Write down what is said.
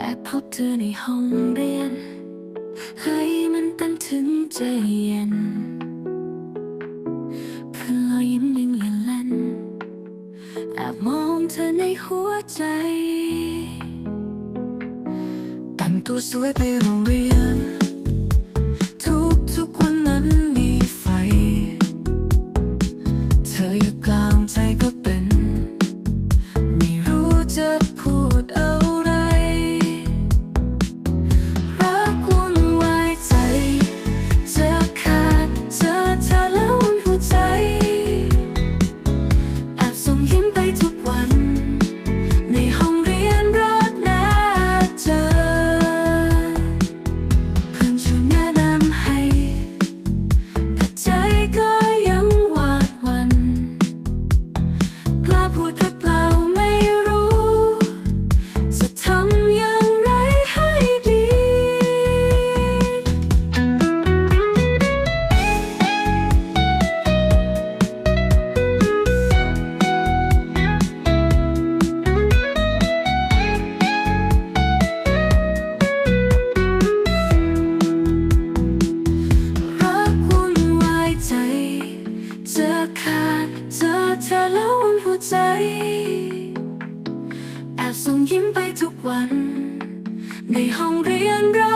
แอบพบเธอในห้องเรียนให้มันเต้นถึงใจเย็นเพื่อรอยยิ้มยังเล่นเล่นแอบมองเธอในหัวใจแต่งตัวสวยไปโรงเรียน ใจ แอบส่งยิ้มไปทุกวัน ในห้องเรียนรักแน่